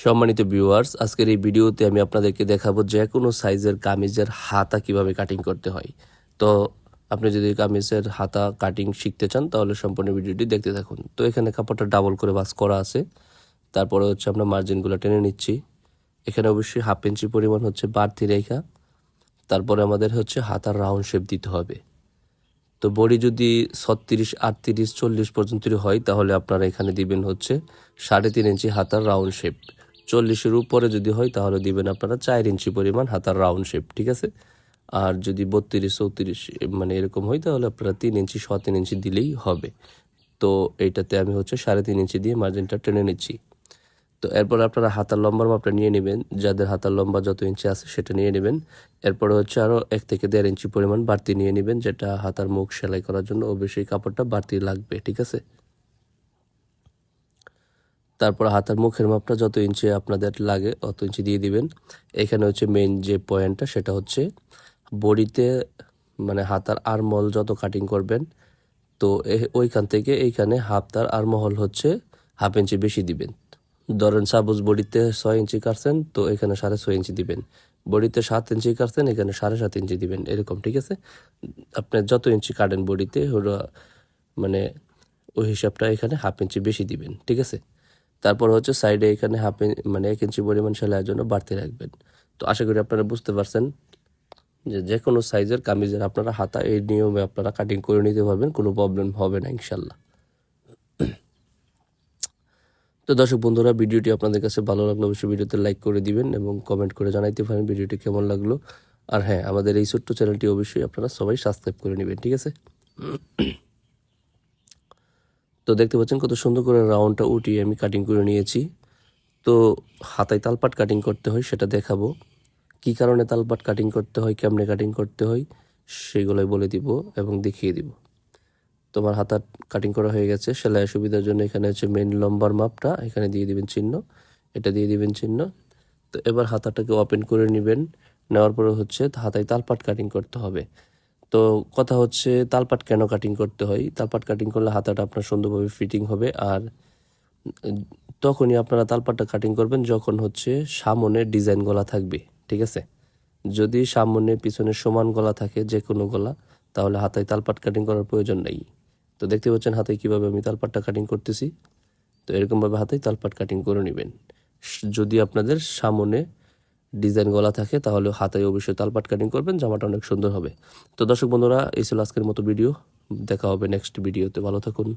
সম্মানিত ভিউয়ার্স আজকের এই ভিডিওতে আমি আপনাদেরকে দেখাবো যে কোনো সাইজের কামিজের হাতা কীভাবে কাটিং করতে হয়। তো আপনি যদি কামিজের হাতা কাটিং শিখতে চান, তাহলে সম্পূর্ণ ভিডিওটি দেখতে থাকুন। তো এখানে কাপড়টা ডাবল করে বাস করা আছে। তারপরে হচ্ছে আমরা মার্জিনগুলো টেনে নিচ্ছি। এখানে অবশ্যই হাফ ইঞ্চি পরিমাণ হচ্ছে বাড়তি রেখা। তারপরে আমাদের হচ্ছে হাতার রাউন্ড শেপ দিতে হবে। তো বডি যদি ছত্রিশ, আটত্রিশ, চল্লিশ পর্যন্ত হয়, তাহলে আপনারা এখানে দিবেন হচ্ছে সাড়ে তিন ইঞ্চি হাতার রাউন্ড শেপ চল্লিশের উপরে যদি হয়, তাহলে দিবেন আপনারা চার ইঞ্চি পরিমাণ হাতার রাউন্ড শেপ ঠিক আছে? আর যদি বত্রিশ, চৌত্রিশ মানে এরকম হয়, তাহলে আপনারা তিন ইঞ্চি ছ তিন ইঞ্চি দিলেই হবে। তো এইটাতে আমি হচ্ছে সাড়ে তিন ইঞ্চি দিয়ে মার্জিনটা টেনে নিচ্ছি। তো এরপর আপনারা হাতার লম্বার মাপটা নিয়ে নেবেন। যাদের হাতার লম্বা যত ইঞ্চি আছে, সেটা নিয়ে নেবেন। এরপরে হচ্ছে আরও এক থেকে দেড় ইঞ্চি পরিমাণ বাড়তি নিয়ে নেবেন, যেটা হাতার মুখ সেলাই করার জন্য অবশ্যই কাপড়টা বাড়তি লাগবে, ঠিক আছে? তারপর হাতার মুখের মাপটা যত ইঞ্চি আপনাদের লাগে, অত ইঞ্চি দিয়ে দিবেন। এখানে হচ্ছে মেইন যে পয়েন্টটা সেটা হচ্ছে বডিতে মানে হাতার আরমহল যত কাটিং করবেন, তো ওইখান থেকে এইখানে হাফতার আরমহল হচ্ছে হাফ ইঞ্চি বেশি দিবেন। ধরেন সাপোজ বডিতে ছয় ইঞ্চি কাটছেন, তো এখানে সাড়ে ছয় ইঞ্চি দিবেন। বডিতে সাত ইঞ্চি কাটছেন, এখানে সাড়ে সাত ইঞ্চি দিবেন, এরকম, ঠিক আছে? আপনি যত ইঞ্চি কাটেন বডিতে, ওরা মানে ওই হিসাবটা এখানে হাফ ইঞ্চি বেশি দিবেন, ঠিক আছে? তারপর হচ্ছে সাইডে এখানে হাফ মানে এক ইঞ্চি পরিমাণ সেলাইয়ের জন্য বাড়তি রাখবেন। তো আশা করি আপনারা বুঝতে পারছেন যে যে কোনো সাইজের কামিজের আপনারা হাতা এই নিয়মে আপনারা কাটিং করে নিতে পারবেন, কোনো প্রবলেম হবে না ইনশাল্লাহ। তো দর্শক বন্ধুরা, ভিডিওটি আপনাদের কাছে ভালো লাগল অবশ্যই ভিডিওতে লাইক করে দিবেন এবং কমেন্ট করে জানাইতে পারেন ভিডিওটি কেমন লাগল। আর হ্যাঁ আমাদের এই ছোট্ট চ্যানেলটি অবশ্যই আপনারা সবাই সাবস্ক্রাইব করে নেবেন, ঠিক আছে? তো দেখতে পাচ্ছেন কত সুন্দর করে রাউন্ডটা উঠিয়ে আমি কাটিং করে নিয়েছি। তো হাতায় তালপাট কাটিং করতে হয়, সেটা দেখাবো। কি কারণে তালপাট কাটিং করতে হয়, কেমনে কাটিং করতে হয়, সেগুলোই বলে দিব এবং দেখিয়ে দিব। তোমার হাতার কাটিং করা হয়ে গেছে, সেলাই সুবিধার জন্য এখানে হচ্ছে মেন লম্বার মাপটা, এখানে দিয়ে দিবেন চিহ্ন, এটা দিয়ে দিবেন চিহ্ন। তো এবার হাতাটাকে ওপেন করে নেবেন, নেওয়ার পরে হচ্ছে হাতায় তালপাট কাটিং করতে হবে। তো কথা হচ্ছে তালপাট কেন কাটিং করতে হয়? তালপাট কাটিং করলে হাতাটা আপনার সুন্দরভাবে ফিটিং হবে আর তখনই আপনারা তালপাটটা কাটিং করবেন যখন হচ্ছে সামনে ডিজাইন গলা থাকবে, ঠিক আছে? যদি সামনে পিছনে সমান গলা থাকে যে কোনো গলা, তাহলে হাতায় তালপাট কাটিং করার প্রয়োজন নেই। তো দেখতে পাচ্ছেন হাতে কীভাবে আমি তালপাটটা কাটিং করতেছি? তো এরকমভাবে হাতেই তালপাট কাটিং করে নেবেন। যদি আপনাদের সামনে ডিজাইন গলা থাকে, তাহলে হাতে অবশ্যই তালপাট কাটিং করবেন, জামাটা অনেক সুন্দর হবে। তো দর্শক বন্ধুরা, এই ছিল আজকের মতো ভিডিও। দেখা হবে নেক্সট ভিডিওতে ভালো থাকুন।